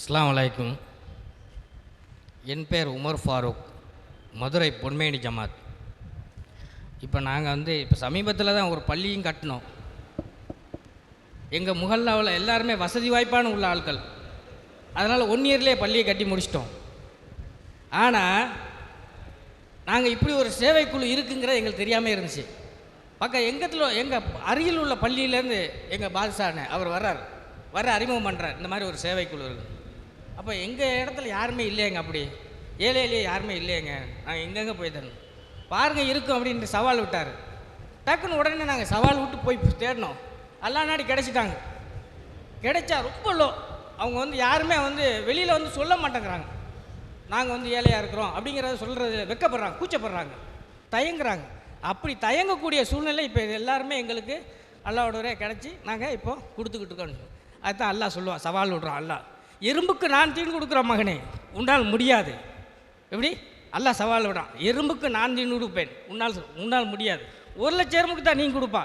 அஸ்ஸலாமு என் பேர் உமர் ஃபாரூக் மதுரை பொன்மேனி ஜமாத். இப்போ நாங்கள் வந்து இப்போ சமீபத்தில் தான் ஒரு பள்ளியும் கட்டினோம். எங்கள் முகல்லாவில் எல்லாருமே வசதி வாய்ப்பான உள்ள ஆட்கள். அதனால் ஒன் இயர்லேயே பள்ளியை கட்டி முடிச்சிட்டோம். ஆனால் நாங்கள் இப்படி ஒரு சேவைக்குழு இருக்குங்கிறது எங்களுக்கு தெரியாமல் இருந்துச்சு. பக்கம் எங்கத்தில் எங்கள் அருகில் உள்ள பள்ளியிலேருந்து எங்கள் பாதுஷானே அவர் வர்றார். வர அறிமுகம் பண்ணுறார் இந்த மாதிரி ஒரு சேவைக்குழு இருக்குது அப்போ எங்கள் இடத்துல யாருமே இல்லையங்க அப்படி? ஏழையிலேயே யாருமே இல்லையங்க. நாங்கள் எங்கெங்கே போய் தரணும்? பாருங்கள் இருக்கும் அப்படின்ட்டு சவால் விட்டார். டக்குன்னு உடனே நாங்கள் சவால் விட்டு போய் தேடினோம் எல்லா நாடி கிடச்சிட்டாங்க. கிடைச்சா ரொம்ப லோ. அவங்க வந்து யாருமே வந்து வெளியில் வந்து சொல்ல மாட்டேங்கிறாங்க. நாங்கள் வந்து ஏழையாக இருக்கிறோம் அப்படிங்கிறத சொல்கிறது வெக்கப்படுறாங்க கூச்சப்படுறாங்க தயங்குறாங்க. அப்படி தயங்கக்கூடிய சூழ்நிலை இப்போ இது எல்லாருமே எங்களுக்கு அல்லாவோடவரே கிடச்சி நாங்கள் இப்போ கொடுத்துக்கிட்டு இருக்கோம். அதுதான் அல்லாஹ் சொல்லுவான் சவால் விடுறோம் அல்லா எறும்புக்கு நான் தீன் கொடுக்குறேன் மகனே. உன்னால் முடியாது. எப்படி? அல்லாஹ் சவால் விடான் எறும்புக்கு நான் தீன் கொடுப்பேன். உன்னால் உன்னால் முடியாது. ஒரு லட்ச எறும்புக்கு தான் நீ கொடுப்பா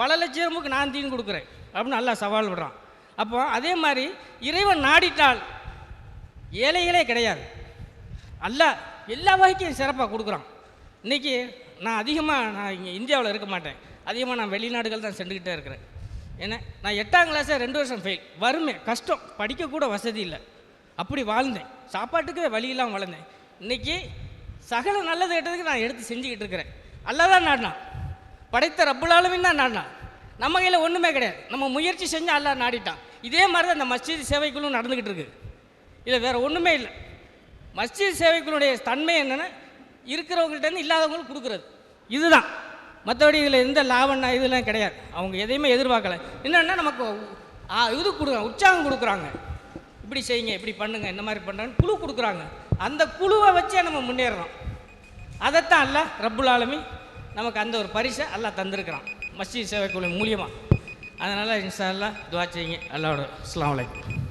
பல லட்ச எறும்புக்கு நான் தீன் கொடுக்குறேன். அப்படின்னு நல்லா சவால் விடுறான். அப்போ அதே மாதிரி இறைவன் நாடிட்டால் ஏழைகளே கிடையாது. அல்ல எல்லா வகைக்கும் சிறப்பாக கொடுக்குறான். இன்றைக்கி நான் அதிகமாக நான் இங்கே இந்தியாவில் இருக்க மாட்டேன். அதிகமாக நான் வெளிநாடுகள் தான் சென்றுக்கிட்டே இருக்கிறேன். ஏன்னா நான் எட்டாம் கிளாஸே ரெண்டு வருஷம் ஃபெயில் வறுமை கஷ்டம் படிக்கக்கூட வசதி இல்லை. அப்படி வாழ்ந்தேன். சாப்பாட்டுக்கு வழி இல்லாமல் வளர்ந்தேன். இன்றைக்கி சகல நல்லது கெட்டதுக்கு நான் எடுத்து செஞ்சுக்கிட்டு இருக்கிறேன். அல்ல தான் நாடினான். படைத்த ரப்புலாலுமின் தான் நாடினான். நம்ம கையில் ஒன்றுமே கிடையாது. நம்ம முயற்சி செஞ்சால் அல்லா நாடிட்டான். இதே மாதிரி தான் இந்த மஸ்ஜித் சேவைக்குழுவும் நடந்துக்கிட்டு இருக்கு இதில் வேறு ஒன்றுமே இல்லை. மஸ்ஜித் சேவைக்குழுடைய தன்மை என்னென்னா இருக்கிறவங்கள்ட்டேருந்து இல்லாதவங்களுக்கு கொடுக்குறது. இதுதான். மற்றபடி இதில் எந்த லாபம் இதெல்லாம் கிடையாது. அவங்க எதையுமே எதிர்பார்க்கல. என்னென்னா நமக்கு இது கொடுக்குறாங்க உற்சாகம் கொடுக்குறாங்க. இப்படி செய்யுங்க இப்படி பண்ணுங்க இந்த மாதிரி பண்ணுறாங்க குழு கொடுக்குறாங்க. அந்த குழுவை வச்சே நம்ம முன்னேறுறோம் அதைத்தான் அல்ல ரப்புல் நமக்கு அந்த ஒரு பரிசை எல்லாம் தந்திருக்கிறான். மஸ்ஜித் சேவைக்குழு மூலியமாக அதனால் இன்ஷா அல்லாஹ் துவா செய்யுங்க. அல்லாவோட அஸ்லாம் வலைக்கம்